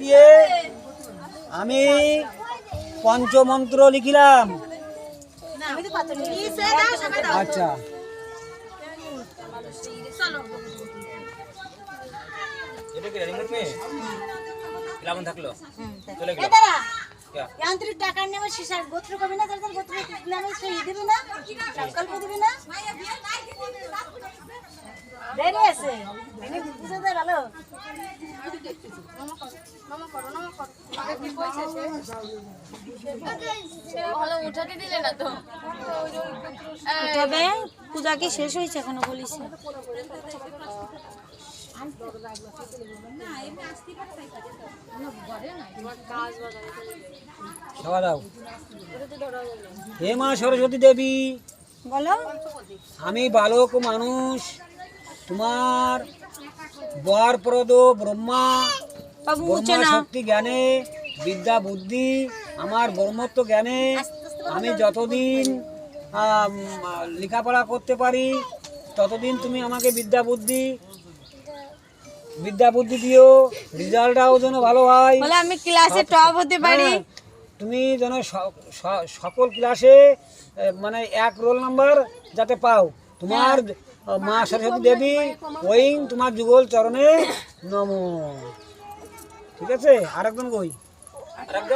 দিয়ে আমি পঞ্চমন্ত্র লিখিলাম। আচ্ছা। এটা কি রিমোট মেয়ে কেমন থাকল। চলে গেল। যান্ত্রিক টাকা শিশার গোত্র কবি না গোত্র দিবি না সংকল্প দিবি না। আছে। বুঝে ভালো? তবে পূজা কি শেষ হয়েছে এখনও বলিস খাওয়া দাও। হে মা সরস্বতী দেবী। বলো। আমি বালক মানুষ। তোমার বরপ্রদ ব্রহ্মা ব্রহ্মা শক্তি জ্ঞানে বিদ্যা বুদ্ধি আমার ব্রহ্মত্ব জ্ঞানে আমি যতদিন লেখাপড়া করতে পারি ততদিন তুমি আমাকে বিদ্যা বুদ্ধি বিদ্যা বুদ্ধি দিও রেজাল্টটাও যেন ভালো হয়। আমি ক্লাসে টপ হতে পারি। হ্যাঁ, তুমি যেন সকল ক্লাসে মানে এক রোল নাম্বার যাতে পাও। তোমার হ্যাঁ। মা সরস্বতী দেবী ওই তোমার যুগল চরণে নম। ঠিক আছে? আরেকজন কই? আরেকজন?